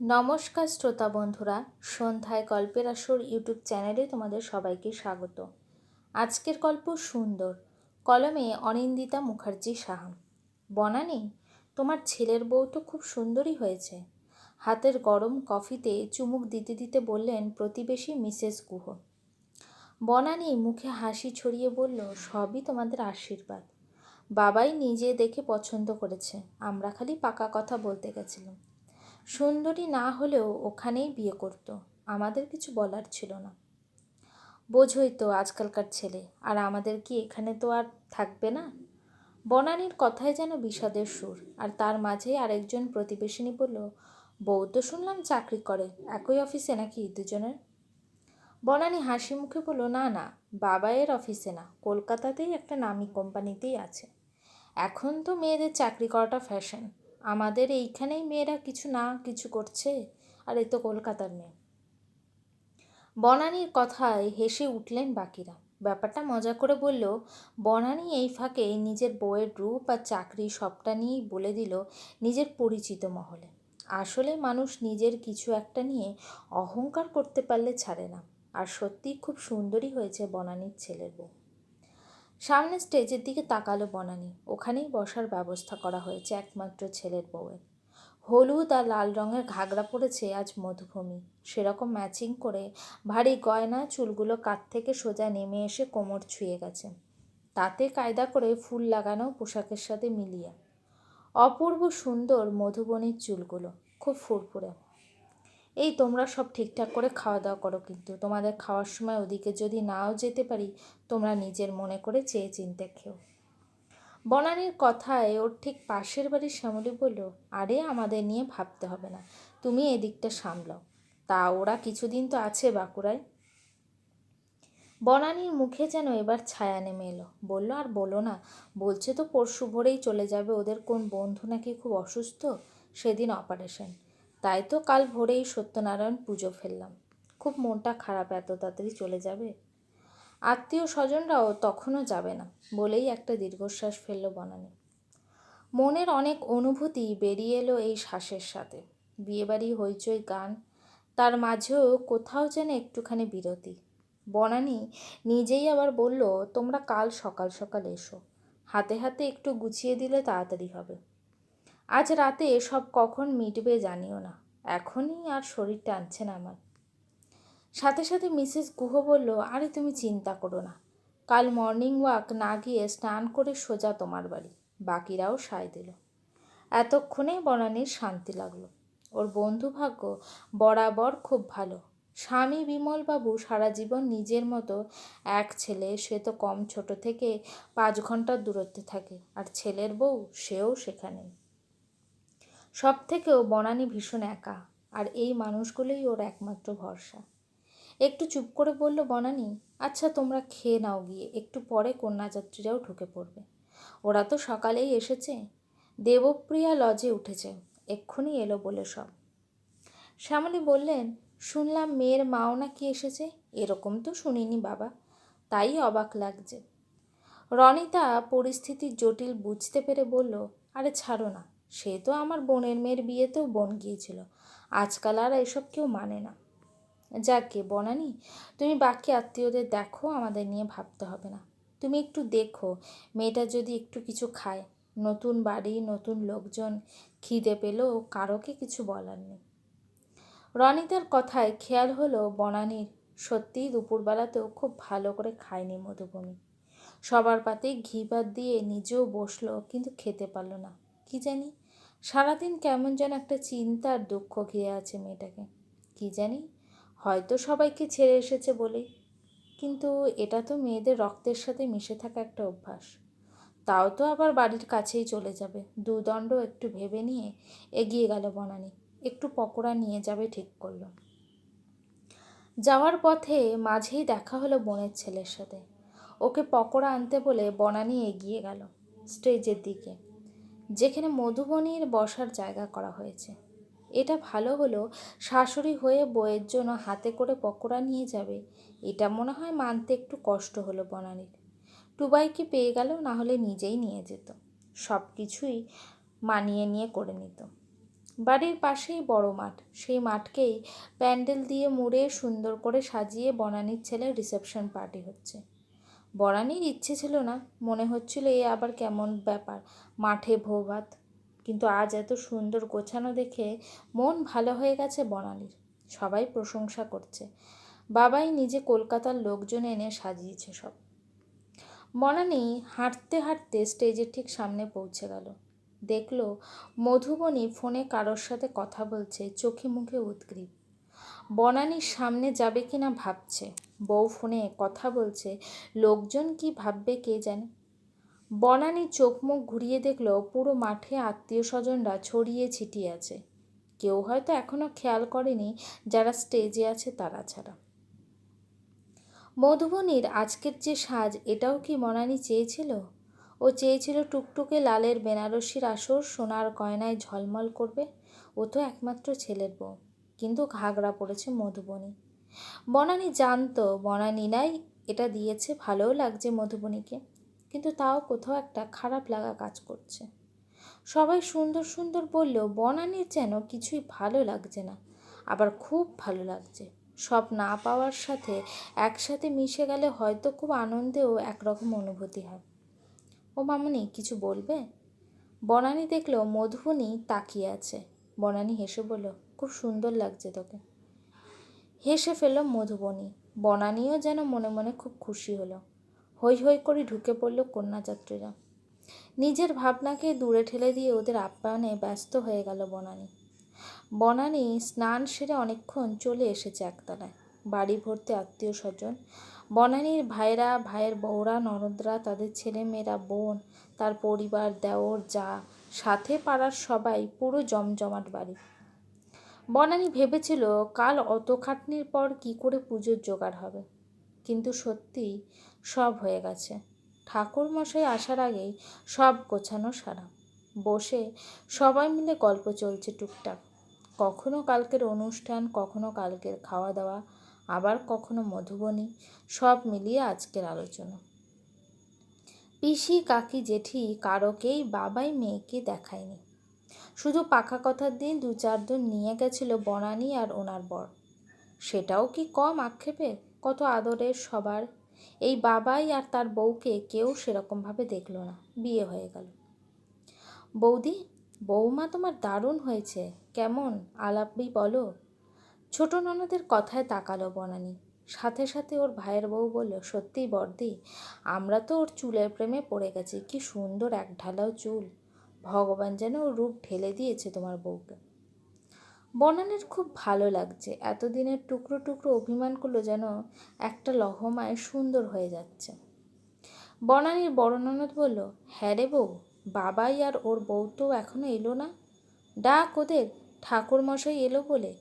নমস্কার শ্রোতা বন্ধুরা, সন্ধ্যায় গল্পের আসর ইউটিউব চ্যানেলে তোমাদের সবাইকে স্বাগত। আজকের গল্প সুন্দর। কলমে অনিন্দিতা মুখার্জি সাহা। বনানি তোমার ছেলের বউ তো খুব সুন্দরী হয়েছে। হাতের গরম কফিতে চুমুক দিতে দিতে বললেন প্রতিবেশী মিসেস গুহ। বনানি মুখে হাসি ছড়িয়ে বলল, সবই তোমাদের আশীর্বাদ। বাবাই নিজে দেখে পছন্দ করেছে, আমরা খালি পাকা কথা বলতে গেছিলাম। সুন্দরী না হলেও ওখানেই বিয়ে করতো, আমাদের কিছু বলার ছিল না। বোঝই তো আজকালকার ছেলে, আর আমাদের কি এখানে তো আর থাকবে না? বনানীর কথায় যেন বিষাদের সুর, আর তার মাঝেই আরেকজন প্রতিবেশিনী বলল, বউ তো শুনলাম চাকরি করে, একই অফিসে নাকি দুজনের? বনানী হাসি মুখে বলল, না না বাবাইয়ের অফিসে না, কলকাতাতেই একটা নামি কোম্পানিতেই আছে। এখন তো মেয়েদের চাকরি করাটা ফ্যাশন আমাদের এইখানেই মেয়েরা কিছু না কিছু করছে, আর এই তো কলকাতার মেয়ে। বনানীর কথায় হেসে উঠলেন বাকিরা। ব্যাপারটা মজা করে বলল, বনানী এই ফাঁকে নিজের বউয়ের রূপ আর চাকরি সবটা নিয়েই বলে দিল নিজের পরিচিত মহলে। আসলে মানুষ নিজের কিছু একটা নিয়ে অহংকার করতে পারলে ছাড়ে না। আর সত্যিই খুব সুন্দরী হয়েছে বনানির ছেলের বউ। সামনে স্টেজের দিকে তাকালো বনানি। ওখানেই বসার ব্যবস্থা করা হয়েছে একমাত্র ছেলের বউয়ের। হলুদ আর লাল রঙের ঘাগরা পড়েছে আজ মধুভূমি সেরকম ম্যাচিং করে ভারী গয়না, চুলগুলো কাত থেকে সোজা নেমে এসে কোমর ছুঁয়ে গেছে। তাতে কায়দা করে ফুল লাগানো, পোশাকের সাথে মিলিয়ে। অপূর্ব সুন্দর মধুবনীর চুলগুলো, খুব ফুরফুরে। এই তোমরা সব ঠিকঠাক করে খাওয়া দাওয়া করো কিন্তু। তোমাদের খাওয়ার সময় ওদিকে যদি নাও যেতে পারি, তোমরা নিজের মনে করে চেয়ে চিনতে খেও। বনানীর কথায় ওর ঠিক পাশের বাড়ির শ্যামলী বলল, আরে, আমাদের নিয়ে ভাবতে হবে না। তুমি এদিকটা সামলাও। তা ওরা কিছুদিন তো আছে বাঁকুড়ায়। বনানীর মুখে যেন এবার ছায়া নেমে এলো। বলল, আর বলো না, বলছে তো পরশু ভোরেই চলে যাবে। ওদের কোন বন্ধু নাকি খুব অসুস্থ? সেদিন অপারেশন তাই তো কাল ভোরেই সত্যনারায়ণ পুজো ফেললাম। খুব মনটা খারাপ এত তাড়াতাড়ি চলে যাবে? আত্মীয় স্বজনরাও তখনও যাবে না বলেই একটা দীর্ঘশ্বাস ফেলল বনানি। মনের অনেক অনুভূতি বেরিয়ে এলো এই শ্বাসের সাথে। বিয়েবাড়ি হইচই, গান, তার মাঝেও কোথাও যেন একটুখানি বিরতি। বনানি নিজেই আবার বলল, তোমরা কাল সকাল সকাল এসো। হাতে হাতে একটু গুছিয়ে দিলে তাড়াতাড়ি হবে। আজ রাতে সব কখন মিটবে জানিও না। এখনই আর শরীর টানছে না আমার। সাথে সাথে মিসেস গুহ বলল, আরে, তুমি চিন্তা করো না। কাল মর্নিং ওয়াক না গিয়ে স্নান করে সোজা তোমার বাড়ি। বাকিরাও সায় দিল। এতক্ষণে বনানীর শান্তি লাগল। ওর বন্ধু ভাগ্য বরাবর খুব ভালো। স্বামী বিমলবাবু সারা জীবন নিজের মতো এক ছেলে, সে তো কম ছোট থেকে পাঁচ ঘণ্টার দূরত্বে থাকে। আর ছেলের বউ, সেও সেখানেই। সব থেকেও বনানি ভীষণ একা, আর এই মানুষগুলোই ওর একমাত্র ভরসা। একটু চুপ করে বলল, বনানি আচ্ছা তোমরা খেয়ে নাও গিয়ে, একটু পরে কন্যাযাত্রীরাও ঢুকে পড়বে। ওরা তো সকালেই এসেছে। দেবপ্রিয়া লজে উঠেছে, এক্ষুনি এলো বলে সব। শ্যামলী বললেন, শুনলাম মেয়ের মাও নাকি এসেছে, এরকম তো শুনিনি বাবা, তাই অবাক লাগছে। রনিতা পরিস্থিতির জটিল বুঝতে পেরে বলল, আরে ছাড়ো না সে তো আমার বোনের মেয়ের বিয়েতেও বোন গিয়েছিল। আজকাল আর এসব কেউ মানে না। যাকে বনানি, তুমি বাকি আত্মীয়দের দেখো, আমাদের নিয়ে ভাবতে হবে না। তুমি একটু দেখো, মেয়েটা যদি একটু কিছু খায়। নতুন বাড়ি, নতুন লোকজন, খিদে পেলেও কারোকে কিছু বলার নেই। রনিতার কথায় খেয়াল হলো বনানির, সত্যিই দুপুরবেলাতেও খুব ভালো করে খায়নি মধুবনী। সবার পাতে ঘি ভাত দিয়ে নিজেও বসল, কিন্তু খেতে পারল না। কি জানি? সারাদিন কেমন যেন একটা চিন্তা আর দুঃখ ঘিরে আছে মেয়েটাকে। কি জানি? হয়তো সবাইকে ছেড়ে এসেছে বলেই। কিন্তু এটা তো মেয়েদের রক্তের সাথে মিশে থাকা একটা অভ্যাস। তাও তো আবার বাড়ির কাছেই চলে যাবে। দুদণ্ড একটু ভেবে নিয়ে এগিয়ে গেল বনানি। একটু পকোড়া নিয়ে যাবে ঠিক করল। যাওয়ার পথে মাঝেই দেখা হলো বোনের ছেলের সাথে। ওকে পকোড়া আনতে বলে বনানি এগিয়ে গেল স্টেজের দিকে। যেখানে মধুবনীর বসার জায়গা করা হয়েছে। এটা ভালো হলো শাশুড়ি হয়ে বইয়ের জন্য হাতে করে পকোড়া নিয়ে যাবে, এটা মনে হয় মানতে একটু কষ্ট হলো বনানির। টুবাইকে পেয়ে গেল, না হলে নিজেই নিয়ে যেত। সব কিছুই মানিয়ে নিয়ে করে নিত। বাড়ির পাশেই বড় মাঠ, সেই মাঠকেই প্যান্ডেল দিয়ে মুড়ে সুন্দর করে সাজিয়ে বনানীর ছেলের রিসেপশন পার্টি হচ্ছে। বনানীর ইচ্ছে ছিল না, মনে হচ্ছিল এ আবার কেমন ব্যাপার, মাঠে ভোভাত কিন্তু আজ এত সুন্দর গোছানো দেখে মন ভালো হয়ে গেছে বনানীর সবাই প্রশংসা করছে। বাবাই নিজে কলকাতার লোকজন এনে সাজিয়েছে সব। বনানী হাঁটতে হাঁটতে স্টেজের ঠিক সামনে পৌঁছে গেল। দেখল মধুবনী ফোনে কারোর সাথে কথা বলছে, চোখে মুখে উদ্গ্রীব বনানীর সামনে যাবে কি না ভাবছে। বউ ফোনে কথা বলছে, লোকজন কি ভাববে কে জানে। বনানী চোখ মুখ ঘুরিয়ে দেখল পুরো মাঠে আত্মীয় স্বজনরা ছড়িয়ে ছিটিয়ে আছে। কেউ হয়তো এখনও খেয়াল করেনি যারা স্টেজে আছে তারা ছাড়া। মধুবনীর আজকের যে সাজ, এটাও কি মনানি চেয়েছিল? ও চেয়েছিল টুকটুকে লালের বেনারসির আসর, সোনার গয়নায় ঝলমল করবে। ও তো একমাত্র ছেলের বউ। কিন্তু ঘাগড়া পড়েছে মধুবনী। বনানি জানতো, বনানি নাই, এটা দিয়েছে, ভালোও লাগছে মধুবনীকে। কিন্তু তাও কোথাও একটা খারাপ লাগা কাজ করছে। সবাই সুন্দর সুন্দর বললেও বনানির যেন কিছুই ভালো লাগছে না, আবার খুব ভালো লাগছে। সব না পাওয়ার সাথে একসাথে মিশে গেলে হয়তো খুব আনন্দেও একরকম অনুভূতি হয়। ও মামনি, কিছু বলবে? বনানি দেখল মধুবনী তাকিয়ে আছে। বনানি হেসে বলল খুব সুন্দর লাগছে তোকে। হেসে ফেল মধুবনী। বনানিও যেন মনে মনে খুব খুশি হলো। হৈ হৈ করে ঢুকে পড়ল কন্যাযাত্রীরা নিজের ভাবনাকে দূরে ঠেলে দিয়ে ওদের আপ্যায়নে ব্যস্ত হয়ে গেল বনানী। বনানী স্নান সেরে অনেকক্ষণ চলে এসেছে একতলায়। বাড়ি ভর্তি আত্মীয় স্বজন। বনানীর ভাইরা ভাইয়ের বউরা, ননদরা, তাদের ছেলে মেয়েরা, বোন, তার পরিবার, দেওর, যা, সাথে পাড়ার সবাই পুরো জমজমাট বাড়ি। বনানী ভেবেছিল কাল অত খাটনির পর কি করে পুজোর জোগাড় হবে। কিন্তু সত্যি সব হয়ে গেছে। ঠাকুর মশাই আসার আগেই সব গোছানো সারা। বসে সবাই মিলে গল্প চলছে টুকটাক। কখনো কালকের অনুষ্ঠান, কখনো কালকের খাওয়া দাওয়া আবার কখনো মধুবনী, সব মিলিয়ে আজকের আলোচনা। পিসি, কাকি, জেঠি কারোকেই বাবাই, মেয়েকে দেখায়নি। শুধু পাকা কথার দিন দু চারজন নিয়ে গেছিল বনানি আর ওনার বর। সেটাও কি কম আক্ষেপে? কত আদরের সবার? এই বাবাই আর তার বউকে কেউ সেরকমভাবে দেখল না। বিয়ে হয়ে গেল। বৌদি বৌমা তোমার দারুণ হয়েছে। কেমন? আলাপি বলো। ছোট ননদের কথায় তাকালো বনানি। সাথে সাথে ওর ভাইয়ের বউ বলল সত্যিই বর্দি, আমরা তো ওর চুলের প্রেমে পড়ে গেছি। কি সুন্দর এক ঢালাও চুল। ভগবান যেন রূপ ঢেলে দিয়েছে তোমার বউকে। বনানের খুব ভালো লাগছে। এতদিনের টুকরো টুকরো অভিমানগুলো যেন একটা লহমায় সুন্দর হয়ে যাচ্ছে। বনানীর বড় ননদ বলল হ্যাঁ রে বউ, বাবাই আর ওর বউ তো এখনও এলো না। ডাক ওদের, ঠাকুরমশাই এলো বলে।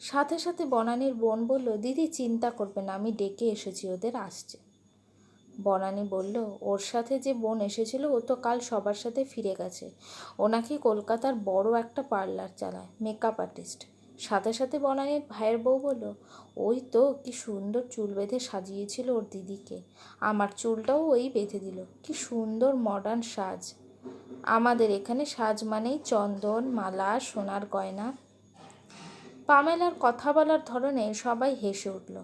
সাথে সাথে বনানীর বোন বলল, দিদি, চিন্তা করবে না, আমি ডেকে এসেছি, ওদের আসছে। বনানী বলল, ওর সাথে যে বোন এসেছিল, ও তো কাল সবার সাথে ফিরে গেছে। ও নাকি কলকাতার বড় একটা পার্লার চালায় মেকআপ আর্টিস্ট সাথে সাথে বনানীর ভাইয়ের বউ বলল, ওই তো কি সুন্দর চুল বেঁধে সাজিয়েছিল ওর দিদিকে। আমার চুলটাও ওই বেঁধে দিল। কি সুন্দর মডার্ন সাজ। আমাদের এখানে সাজ মানেই চন্দন, মালা, সোনার গয়না। পামেলার কথা বলার ধরনে সবাই হেসে উঠল।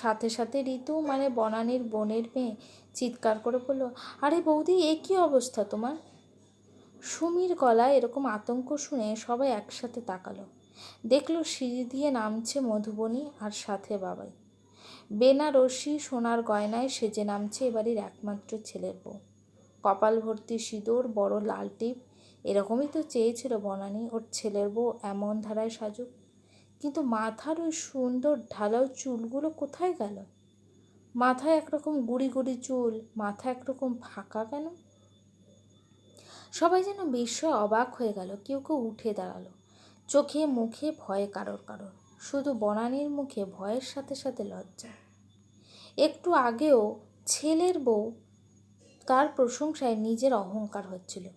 সাথে সাথে ঋতু মানে বনানীর বোনের মেয়ে, চিৎকার করে বলল, আরে বৌদি, এ কী অবস্থা তোমার? সুমির গলায় এরকম আতঙ্ক শুনে সবাই একসাথে তাকালো। দেখল সিঁড়ি দিয়ে নামছে মধুবনী আর সাথে বাবাই। বেনারসি সোনার গয়নায় সেজে নামছে এবাড়ির একমাত্র ছেলের বউ। কপাল ভর্তি সিঁদুর, বড় লাল টিপ, এরকমই তো চেয়েছিল বনানি, ওর ছেলের বউ এমন ধারায় সাজুক। কিন্তু মাথার ওই সুন্দর ঢালাও চুলগুলো কোথায় গেল? মাথায় একরকম গুড়ি গুড়ি চুল মাথা একরকম ফাঁকা কেন? সবাই যেন বিস্ময় অবাক হয়ে গেল, কেউ কেউ উঠে দাঁড়াল। চোখে মুখে ভয়ে কারোর কারোর, শুধু বনানির মুখে ভয়ের সাথে সাথে লজ্জা। একটু আগেও ছেলের বউ তার প্রশংসায় নিজের অহংকার হচ্ছিল।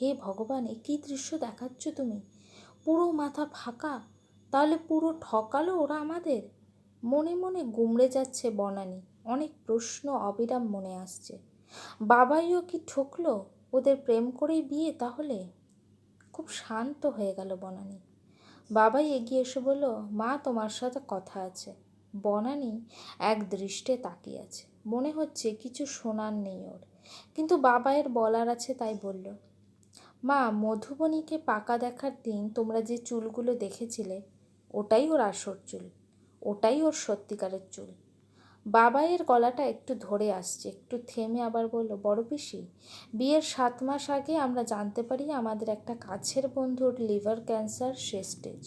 হে ভগবান, এ কী দৃশ্য দেখাচ্ছ তুমি? পুরো মাথা ফাঁকা। তাহলে পুরো ঠকালো ওরা আমাদের? মনে মনে গুমড়ে যাচ্ছে বনানি। অনেক প্রশ্ন অবিরাম মনে আসছে। বাবাইও কি ঠকলো? ওদের প্রেম করেই বিয়ে তাহলে? খুব শান্ত হয়ে গেল বনানি। বাবাই এগিয়ে এসে বলল, মা, তোমার সাথে কথা আছে। বনানী এক দৃষ্টে তাকিয়ে আছে। মনে হচ্ছে কিছু শোনার নেই ওর। কিন্তু বাবায়ের বলার আছে তাই বলল, মা, মধুবনীকে পাকা দেখার দিন তোমরা যে চুলগুলো দেখেছিলে ওটাই ওর আসর চুল, ওটাই ওর সত্যিকারের চুল। বাবাইয়ের গলাটা একটু ধরে আসছে, একটু থেমে আবার বলল, বড় পিসি, বিয়ের সাত মাস আগে আমরা জানতে পারি আমাদের একটা কাছের বন্ধুর লিভার ক্যান্সার শেষ স্টেজ।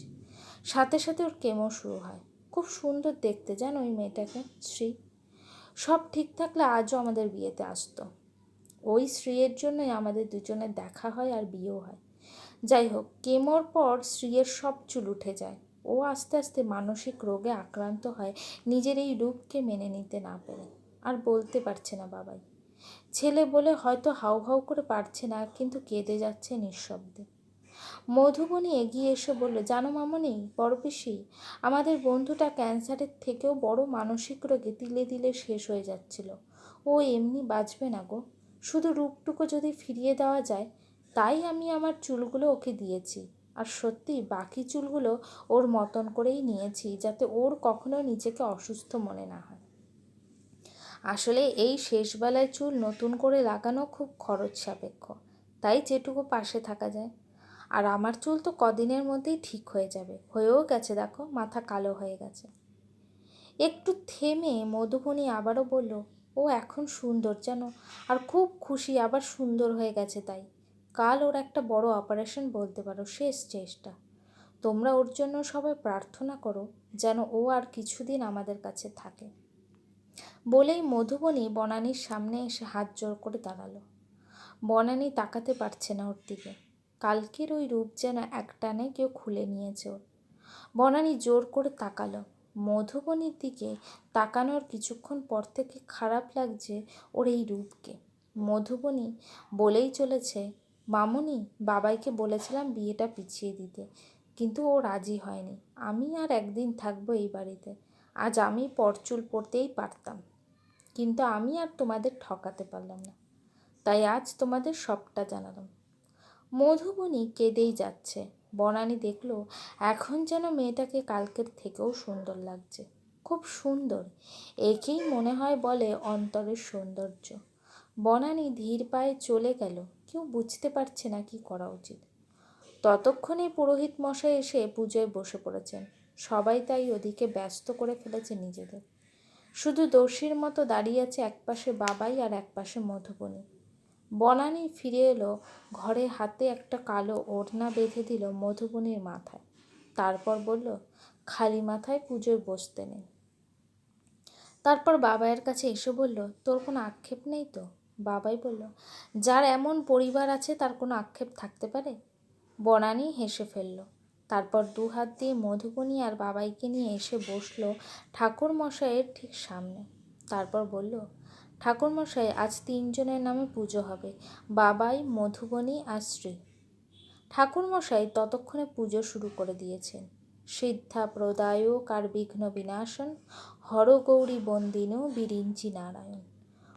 সাথে সাথে ওর কেমো শুরু হয়। খুব সুন্দর দেখতে, জানো ওই মেয়েটাকে, শ্রী। সব ঠিক থাকলে আজও আমাদের বিয়েতে আসতো। ওই স্ত্রীর জন্যই আমাদের দুজনের দেখা হয় আর বিয়েও হয়। যাই হোক, কেমোর পর স্ত্রীর সব চুল উঠে যায়। ও আস্তে আস্তে মানসিক রোগে আক্রান্ত হয়, নিজের এই রূপকে মেনে নিতে না পেরে। আর বলতে পারছে না বাবাই। ছেলে বলে হয়তো হাউ হাউ করে পারছে না, কিন্তু কেঁদে যাচ্ছে নিঃশব্দে। মধুবনী এগিয়ে এসে বলল, জানো মামনি, বড় পিসি, আমাদের বন্ধুটা ক্যান্সারের থেকেও বড় মানসিক রোগে তিলে তিলে শেষ হয়ে যাচ্ছিল। ও এমনি বাঁচবে না গো। শুধু রূপটুকু যদি ফিরিয়ে দেওয়া যায়, তাই আমি আমার চুলগুলো ওকে দিয়েছি। আর সত্যি, বাকি চুলগুলো ওর মতন করেই নিয়েছি যাতে ওর কখনো নিজেকে অসুস্থ মনে না হয়। আসলে এই শেষবেলায় চুল নতুন করে লাগানো খুব খরচ সাপেক্ষ। তাই যেটুকু পাশে থাকা যায়। আর আমার চুল তো কদিনের মধ্যেই ঠিক হয়ে যাবে। হয়েও গেছে, দেখো, মাথা কালো হয়ে গেছে। একটু থেমে মধুবনী আবারও বলল, ও, এখন সুন্দর যেন আর খুব খুশি, আবার সুন্দর হয়ে গেছে তাই। কাল ওর একটা বড় অপারেশন বলতে পারো, শেষ চেষ্টা। তোমরা ওর জন্য সবাই প্রার্থনা করো যেন ও আর কিছুদিন আমাদের কাছে থাকে। বলেই মধুবনী বনানীর সামনে এসে হাত জোর করে দাঁড়াল। বনানী তাকাতে পারছে না ওর দিকে। কালকের ওই রূপ যেন একটানে কেউ খুলে নিয়েছে ওর। বনানী জোর করে তাকালো। মধুবনীর দিকে তাকানোর কিছুক্ষণ পর থেকে খারাপ লাগছে ওর এই রূপকে। মধুবনী বলেই চলেছে মামুনি, বাবাইকে বলেছিলাম বিয়েটা পিছিয়ে দিতে, কিন্তু ও রাজি হয়নি। আমি আর একদিন থাকব এই বাড়িতে। আজ আমি পরচুল পড়তেই পারতাম, কিন্তু আমি আর তোমাদের ঠকাতে পারলাম না। তাই আজ তোমাদের সবটা জানালাম। মধুবনী কেঁদেই যাচ্ছে। বনানি দেখল, এখন যেন মেয়েটাকে কালকের থেকেও সুন্দর লাগছে। খুব সুন্দর, একেই মনে হয় বলে অন্তরের সৌন্দর্য। বনানি ধীর পায়ে চলে গেল। কেউ বুঝতে পারছে না কি করা উচিত। ততক্ষণে পুরোহিত মশাই এসে পুজোয় বসে পড়েছেন। সবাই তাই ওদিকে ব্যস্ত করে ফেলেছে নিজেদের। শুধু দোষীর মতো দাঁড়িয়ে আছে একপাশে বাবাই আর একপাশে মধুবনী। বনানি ফিরে এলো, ঘরে হাতে একটা কালো ওড়না বেঁধে দিল মধুবনীর মাথায়। তারপর বলল, খালি মাথায় পুজোয় বসতে নেই। তারপর বাবায়ের কাছে এসে বলল, তোর কোনো আক্ষেপ নেই তো? বাবাই বলল, যার এমন পরিবার আছে, তার কোনো আক্ষেপ থাকতে পারে? বনানি হেসে ফেলল। তারপর দু হাত দিয়ে মধুবনী আর বাবাইকে নিয়ে এসে বসল ঠাকুর মশাইয়ের ঠিক সামনে। তারপর বলল, ঠাকুরমশাই, আজ তিনজনের নামে পুজো হবে, বাবাই, মধুবনী আর শ্রী। ঠাকুরমশাই ততক্ষণে পুজো শুরু করে দিয়েছেন। সিদ্ধা প্রদায়ক আর বিঘ্ন বিনাশন, হরগৌরী বন্দিনও বিরিঞ্চি নারায়ণ।